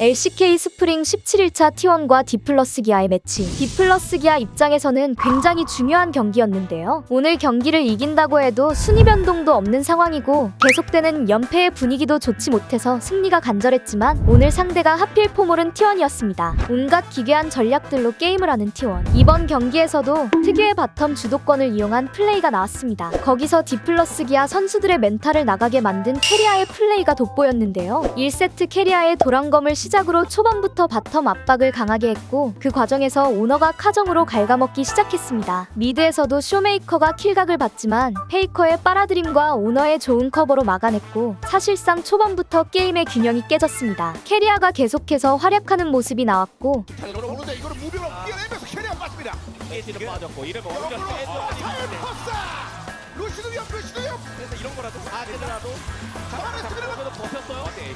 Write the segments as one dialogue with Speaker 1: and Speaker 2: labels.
Speaker 1: LCK 스프링 17일차 T1과 디플러스 기아의 매치. 디플러스 기아 입장에서는 굉장히 중요한 경기였는데요. 오늘 경기를 이긴다고 해도 순위 변동도 없는 상황이고 계속되는 연패의 분위기도 좋지 못해서 승리가 간절했지만 오늘 상대가 하필 포몰은 T1이었습니다. 온갖 기괴한 전략들로 게임을 하는 T1. 이번 경기에서도 특유의 바텀 주도권을 이용한 플레이가 나왔습니다. 거기서 디플러스 기아 선수들의 멘탈을 나가게 만든 캐리아의 플레이가 돋보였는데요. 1세트 캐리아의 도란검을 시작으로 초반부터 바텀 압박을 강하게 했고 그 과정에서 오너가 카정으로 갉아먹기 시작했습니다. 미드에서도 쇼메이커가 킬각을 받지만 페이커의 빨아들임과 오너의 좋은 커버로 막아냈고 사실상 초반부터 게임의 균형이 깨졌습니다. 캐리아가 계속해서 활약하는 모습이 나왔고
Speaker 2: 자, 이거는 오는데 이거는 무빙으로 뛰어내면서 캐리어 빠집니다.
Speaker 3: 에이지는 빠졌고 이러면 오히려
Speaker 2: 잘 퍼싸. 루시드 위험, 루시드 위험.
Speaker 3: 그래서 이런 거라도 아 되더라도
Speaker 2: 잡아냈습니다.
Speaker 3: 잡아내서 버텼어요 네.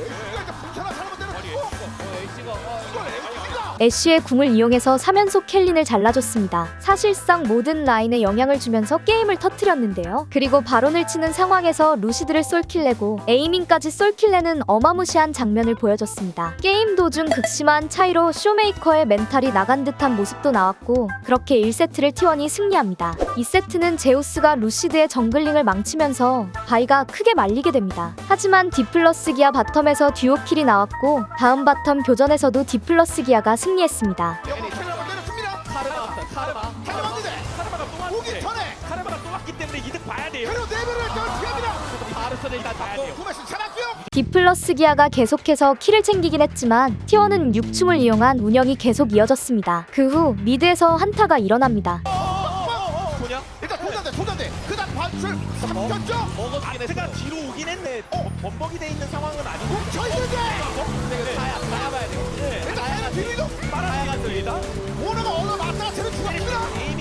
Speaker 2: 에이스가 이제 분천한 사람을
Speaker 3: 머리
Speaker 2: 때려주고
Speaker 3: 에이지가 어,
Speaker 2: 에이스가
Speaker 1: 애쉬의 궁을 이용해서 3연속 켈린을 잘라줬습니다. 사실상 모든 라인에 영향을 주면서 게임을 터트렸는데요. 그리고 바론을 치는 상황에서 루시드를 쏠킬내고 에이밍까지 쏠킬내는 어마무시한 장면을 보여줬습니다. 게임 도중 극심한 차이로 쇼메이커의 멘탈이 나간 듯한 모습도 나왔고 그렇게 1세트를 T1이 승리합니다. 2세트는 제우스가 루시드의 정글링을 망치면서 바이가 크게 말리게 됩니다. 하지만 디플러스 기아 바텀에서 듀오킬이 나왔고 다음 바텀 교전에서도 디플러스 기아가 승리했습니다. 디플러스 기아가 계속해서 킬을 챙기긴 했지만 T1은 6충을 이용한 운영이 계속 이어졌습니다. 그 후 미드에서 한타가 일어납니다.
Speaker 2: 삼켰죠.
Speaker 3: 먹어주긴 아트가 뒤로 오긴 했는데 어? 범벅이 돼 있는 상황은 아니고
Speaker 2: 저 있는데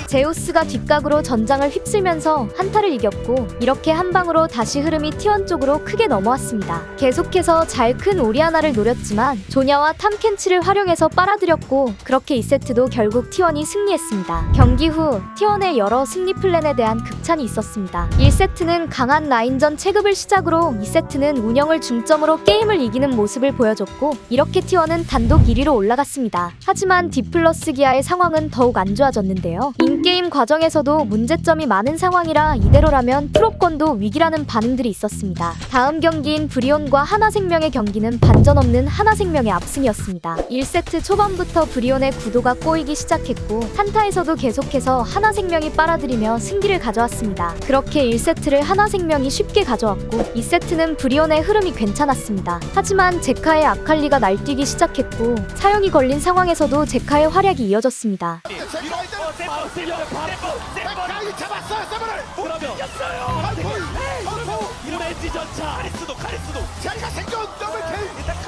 Speaker 1: 제우스가 뒷각으로 전장을 휩쓸면서 한타를 이겼고 이렇게 한 방으로 다시 흐름이 T1 쪽으로 크게 넘어왔습니다. 계속해서 잘 큰 오리아나를 노렸지만 조냐와 탐켄치를 활용해서 빨아들였고 그렇게 2세트도 결국 T1이 승리했습니다. 경기 후 T1의 여러 승리 플랜에 대한 극찬이 있었습니다. 1세트는 강한 라인전 체급을 시작으로 2세트는 운영을 중점으로 게임을 이기는 모습을 보여줬고 이렇게 T1은 단독 1위로 올라갔습니다. 하지만 디플러스 기아의 상황은 더욱 안 좋아졌는데요. 인 게임 과정에서도 문제점이 많은 상황이라 이대로라면 프로권도 위기라는 반응들이 있었습니다. 다음 경기인 브리온과 하나생명의 경기는 반전 없는 하나생명의 압승이었습니다. 1세트 초반부터 브리온의 구도가 꼬이기 시작했고 한타에서도 계속해서 하나생명이 빨아들이며 승기를 가져왔습니다. 그렇게 1세트를 하나생명이 쉽게 가져왔고 2세트는 브리온의 흐름이 괜찮았습니다. 하지만 제카의 아칼리가 날뛰기 시작했고 사형이 걸린 상황에서도 제카의 활약이 이어졌습니다.
Speaker 2: 제가 일단
Speaker 3: 어 세번 세번 세번
Speaker 2: 백가이 잡았어요. 세번을.
Speaker 3: 그러면
Speaker 2: 발포, 발포.
Speaker 3: 이런 엣지 전차 카리스도 카리스도
Speaker 2: 제가 생존 더블 킬.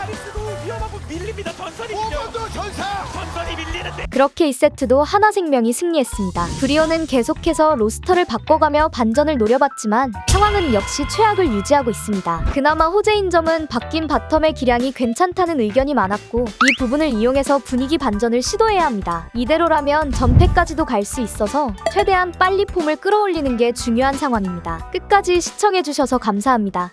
Speaker 3: 카리스도 위험하고 밀립니다 전선이 밀려
Speaker 2: 오번도 전사.
Speaker 3: 전선이 밀리는데
Speaker 1: 그렇게 2세트도 하나생명이 승리했습니다. 브리오는 계속해서 로스터를 바꿔가며 반전을 노려봤지만 상황은 역시 최악을 유지하고 있습니다. 그나마 호재인 점은 바뀐 바텀의 기량이 괜찮다는 의견이 많았고 이 부분을 이용해서 분위기 반전을 시도해야 합니다. 이대로라면 전패까지도 갈 수 있어서 최대한 빨리 폼을 끌어올리는 게 중요한 상황입니다. 끝까지 시청해주셔서 감사합니다.